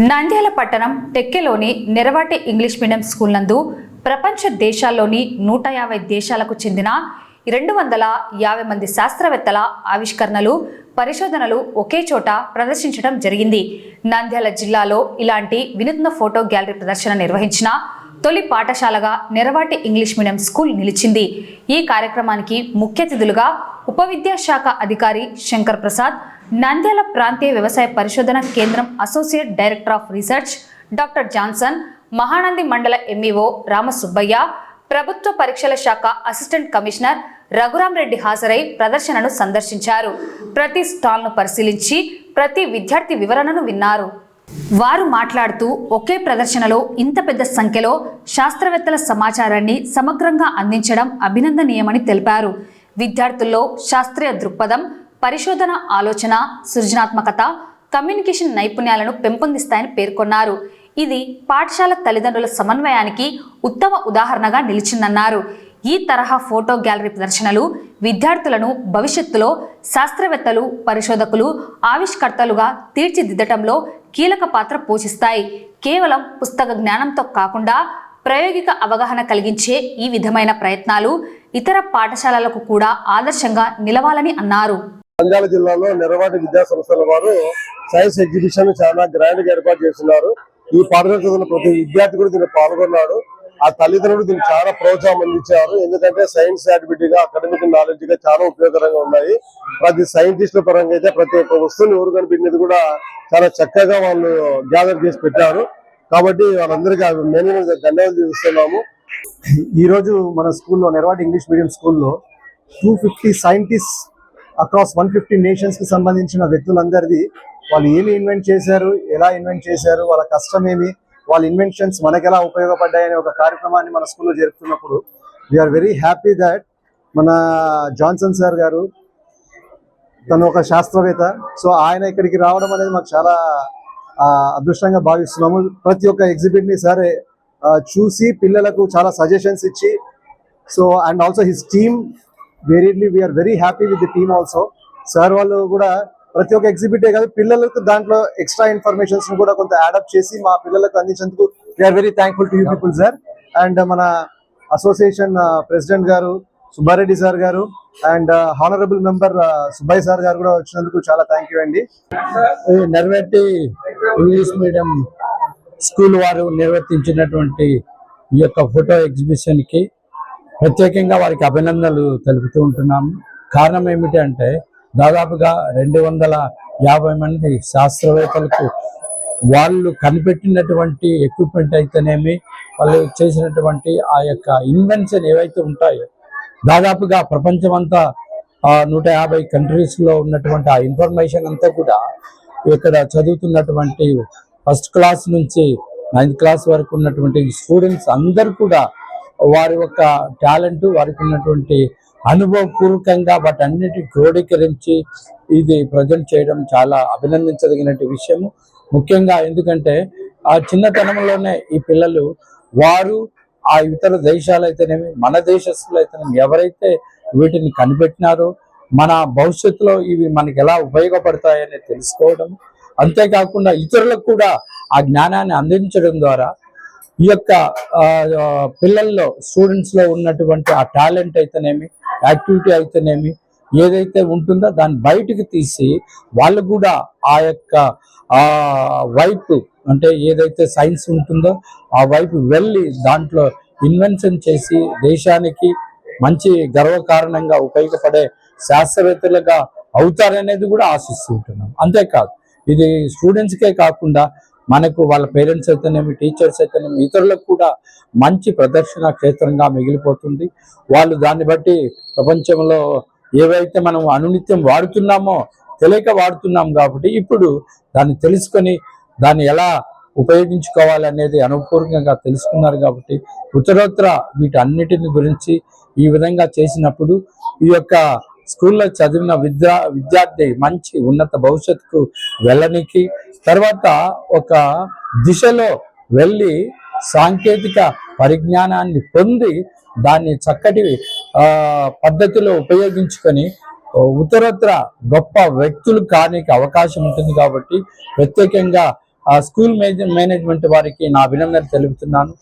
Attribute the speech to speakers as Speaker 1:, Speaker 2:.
Speaker 1: నంద్యాల పట్టణం టెక్కెలోని Neravati English medium school నందు ప్రపంచ దేశాల్లోని నూట యాభై దేశాలకు చెందిన రెండు వందల యాభై మంది శాస్త్రవేత్తల ఆవిష్కరణలు పరిశోధనలు ఒకే చోట ప్రదర్శించడం జరిగింది. నంద్యాల జిల్లాలో ఇలాంటి వినూత్న ఫోటో గ్యాలరీ ప్రదర్శన నిర్వహించిన తొలి పాఠశాలగా నెరవాటి ఇంగ్లీష్ మీడియం స్కూల్ నిలిచింది. ఈ కార్యక్రమానికి ముఖ్య అతిథులుగా ఉప విద్యాశాఖ అధికారి శంకర్ ప్రసాద్ నంద్యాల ప్రాంతీయ వ్యవసాయ పరిశోధన కేంద్రం associate director of research doctor Johnson Mahanandi మండల ఎంఈఓ రామసుబ్బయ్య ప్రభుత్వ పరీక్షల శాఖ అసిస్టెంట్ కమిషనర్ రఘురాం రెడ్డి హాజరై ప్రదర్శనను సందర్శించారు. ప్రతి స్టాల్ను పరిశీలించి ప్రతి విద్యార్థి వివరణను విన్నారు. వారు మాట్లాడుతూ ఒకే ప్రదర్శనలో ఇంత పెద్ద సంఖ్యలో శాస్త్రవేత్తల సమాచారాన్ని సమగ్రంగా అందించడం అభినందనీయమని తెలిపారు. విద్యార్థుల్లో శాస్త్రీయ దృక్పథం పరిశోధన ఆలోచన సృజనాత్మకత కమ్యూనికేషన్ నైపుణ్యాలను పెంపొందిస్తాయని పేర్కొన్నారు. ఇది పాఠశాల తల్లిదండ్రుల సమన్వయానికి ఉత్తమ ఉదాహరణగా నిలిచిందన్నారు. ఈ తరహా ఫోటో గ్యాలరీ ప్రదర్శనలు విద్యార్థులను భవిష్యత్తులో శాస్త్రవేత్తలు పరిశోధకులు ఆవిష్కర్తలుగా తీర్చిదిద్దటంలో కీలక పాత్ర పోషిస్తాయి. కేవలం పుస్తక జ్ఞానంతో కాకుండా ప్రాయోగిక అవగాహన కలిగించే ఈ విధమైన ప్రయత్నాలు ఇతర పాఠశాలలకు కూడా ఆదర్శంగా నిలవాలని అన్నారు.
Speaker 2: నంద్యాల జిల్లాలో నెరవాటి విద్యా సంస్థల వారు సైన్స్ ఎగ్జిబిషన్ చాలా గ్రాండ్గా ఏర్పాటు చేస్తున్నారు. ఈ పాఠశాల ప్రతి విద్యార్థి కూడా దీన్ని పాల్గొన్నాడు. ఆ తల్లిదండ్రులు దీనికి చాలా ప్రోత్సాహం అందించారు. ఎందుకంటే సైన్స్ యాక్టివిటీ గా అకాడమిక్ నాలెడ్జ్గా చాలా ఉపయోగకరంగా ఉన్నాయి. ప్రతి సైంటిస్టుల పరంగా అయితే ప్రతి ఒక్క వస్తువుని ఎవరు కనిపించినది కూడా చాలా చక్కగా వాళ్ళు గ్యాదర్ చేసి పెట్టారు. కాబట్టి వాళ్ళందరికీ మేము ధన్యవాదాలు చూస్తున్నాము
Speaker 3: ఈ రోజు మన స్కూల్లో నెరవాడి ఇంగ్లీష్ మీడియం స్కూల్లో two fifty scientist across one fifty నేషన్స్కి సంబంధించిన వ్యక్తులందరిది వాళ్ళు ఏమి ఇన్వెంట్ చేశారు ఎలా ఇన్వెంట్ చేశారు వాళ్ళ కష్టం ఏమి వాళ్ళ ఇన్వెన్షన్స్ మనకు ఎలా ఉపయోగపడ్డాయనే ఒక కార్యక్రమాన్ని మన స్కూల్లో జరుపుతున్నప్పుడు వీఆర్ వెరీ హ్యాపీ దట్ మన జాన్సన్ సార్ గారు తను ఒక శాస్త్రవేత్త. సో ఆయన ఇక్కడికి రావడం అనేది మాకు చాలా అదృష్టంగా భావిస్తున్నాము. ప్రతి ఒక్క ఎగ్జిబిట్ని సరే చూసి పిల్లలకు చాలా సజెషన్స్ ఇచ్చి so and also his team వెరీడ్లీ we're very happy with the team also sir వాళ్ళు కూడా ప్రతి ఒక్క ఎగ్జిబిటే కాదు పిల్లలకు దాంట్లో ఎక్స్ట్రా ఇన్ఫర్మేషన్స్ని కూడా కొంత యాడప్ చేసి మా పిల్లలకు అందించేందుకు we're very thankful to you people sir and మన అసోసియేషన్ ప్రెసిడెంట్ uh, గారు సుబ్బారెడ్డి సార్ గారు and honourable member Subbaiah sir గారు కూడా వచ్చినందుకు చాలా థ్యాంక్ యూ అండి.
Speaker 4: Neraverti Neraveti English medium school వారు నిర్వర్తించినటువంటి ఈ యొక్క ఫోటో ఎగ్జిబిషన్కి ప్రత్యేకంగా వారికి అభినందనలు తెలుపుతూ ఉంటున్నాము. కారణం ఏమిటి అంటే దాదాపుగా రెండు వందల యాభై మంది శాస్త్రవేత్తలకు వాళ్ళు కనిపెట్టినటువంటి ఎక్విప్మెంట్ అయితేనేమి వాళ్ళు చేసినటువంటి ఆ యొక్క ఇన్వెన్షన్ ఏవైతే ఉంటాయో దాదాపుగా ప్రపంచమంతా ఆ నూట యాభై కంట్రీస్లో ఉన్నటువంటి ఆ ఇన్ఫర్మేషన్ అంతా కూడా ఇక్కడ చదువుతున్నటువంటి ఫస్ట్ క్లాస్ నుంచి నైన్త్ క్లాస్ వరకు ఉన్నటువంటి స్టూడెంట్స్ అందరు కూడా వారి యొక్క టాలెంట్ వారికి ఉన్నటువంటి అనుభవపూర్వకంగా వాటన్నిటి క్రోడీకరించి ఇది ప్రజెంట్ చేయడం చాలా అభినందించదగిన విషయము. ముఖ్యంగా ఎందుకంటే ఆ చిన్నతనంలోనే ఈ పిల్లలు వారు ఆ ఇతర దేశాలు అయితేనేమి మన దేశస్తులు అయితేనేమి ఎవరైతే వీటిని కనిపెట్టినారో మన భవిష్యత్తులో ఇవి మనకి ఎలా ఉపయోగపడతాయని తెలుసుకోవడం అంతేకాకుండా ఇతరులకు కూడా ఆ జ్ఞానాన్ని అందించడం ద్వారా ఈ యొక్క పిల్లల్లో స్టూడెంట్స్లో ఉన్నటువంటి ఆ టాలెంట్ అయితేనేమి యాక్టివిటీ అయితేనేమి ఏదైతే ఉంటుందో దాన్ని బయటికి తీసి వాళ్ళు కూడా ఆ యొక్క ఆ వైపు అంటే ఏదైతే సైన్స్ ఉంటుందో ఆ వైపు వెళ్ళి దాంట్లో ఇన్వెన్షన్ చేసి దేశానికి మంచి గర్వకారణంగా ఉపయోగపడే శాస్త్రవేత్తలుగా అవుతారనేది కూడా ఆశిస్తూ ఉంటున్నాం. అంతేకాదు ఇది స్టూడెంట్స్కే కాకుండా మనకు వాళ్ళ పేరెంట్స్ అయితేనేమి టీచర్స్ అయితేనేమి ఇతరులకు కూడా మంచి ప్రదర్శన క్షేత్రంగా మిగిలిపోతుంది. వాళ్ళు దాన్ని బట్టి ప్రపంచంలో ఏవైతే మనం అనునిత్యం వాడుతున్నామో తెలియక వాడుతున్నాం కాబట్టి ఇప్పుడు దాన్ని తెలుసుకొని దాన్ని ఎలా ఉపయోగించుకోవాలి అనేది అనుపూర్వకంగా తెలుసుకున్నారు కాబట్టి ఉత్తరోత్తర వీటన్నిటిని గురించి ఈ విధంగా చేసినప్పుడు ఈ యొక్క స్కూల్లో చదివిన విద్యా విద్యార్థి మంచి ఉన్నత భవిష్యత్తుకు వెళ్ళనికి తర్వాత ఒక దిశలో వెళ్ళి సాంకేతిక పరిజ్ఞానాన్ని పొంది దాన్ని చక్కటి పద్ధతిలో ఉపయోగించుకొని ఉత్తరోత్తర గొప్ప వ్యక్తులు కానికి అవకాశం ఉంటుంది కాబట్టి ప్రత్యేకంగా ఆ స్కూల్ మేనేజ్మెంట్ వారికి నా అభినందన తెలుపుతున్నాను.